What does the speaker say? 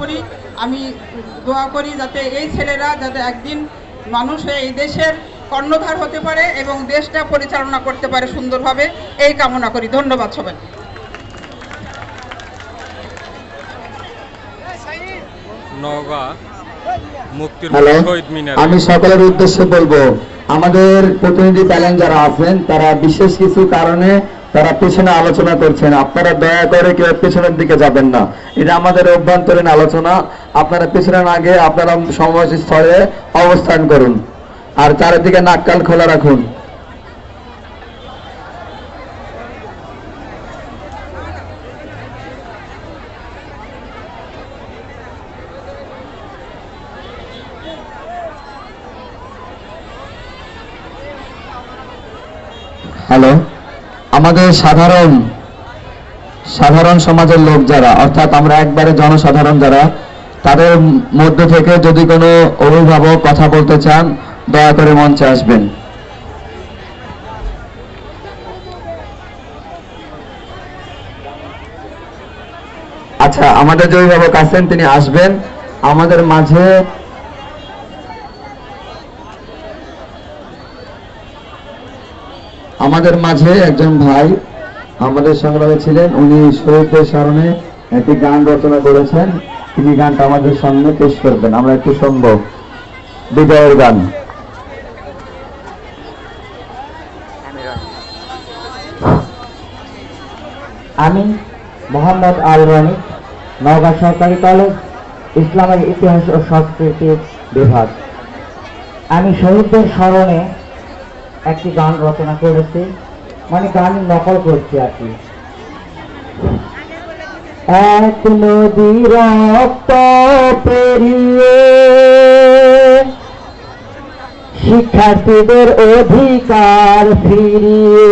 করি আমি দোয়া করি যাতে এই ছেলেরা যাতে একদিন মানুষ হয়ে এই দেশের কর্ণধার হতে পারে এবং দেশটা পরিচালনা করতে পারে সুন্দরভাবে। এই কামনা করি। ধন্যবাদ সবাই নওগাঁ মুক্তির শহীদ মিনার। আমি সকলের উদ্দেশ্যে বলব আমাদের প্রতিনিধি প্যানেল যারা আছেন তারা বিশেষ কিছু কারণে তারা পেছনে আলোচনা করছেন। আপনারা দয়া করে কেউ পেছনের দিকে যাবেন না। এটা আমাদের অভ্যন্তরীণ আলোচনা। আপনারা পেছনে না গিয়ে আপনারা সমাজ স্থলে অবস্থান করুন। আর চারিদিকে নাক কান খোলা রাখুন। হ্যালো? আমাদের সাধারণ সাধারণ সমাজের লোক যারা, অর্থাৎ আমরা একবারে জনসাধারণ যারা, তাদের মধ্য থেকে যদি কোনো অভিভাবক কথা বলতে চান, দয়া করে মঞ্চে আসবেন। আচ্ছা আমাদের যে অভিভাবক আছেন তিনি আসবেন। আমাদের মাঝে আমাদের মাঝে একজন ভাই আমাদের সংগ্রামে ছিলেন, উনি শহীদদের স্মরণে একটি গান রচনা করেছেন। তিনি গানটা আমাদের সামনে পেশ করবেন, আমরা একটু শুনব। বিজয়ের গান। আমি মোহাম্মদ আল রনি, নওগাঁ সরকারি কলেজ, ইসলামের ইতিহাস ও সংস্কৃতি বিভাগ। আমি শহীদদের স্মরণে একটি গান রচনা করেছে। মানে গান নকল করছে আর কি। এক নদী রক্ত পেরিয়ে শিক্ষার্থীদের অধিকার ফিরিয়ে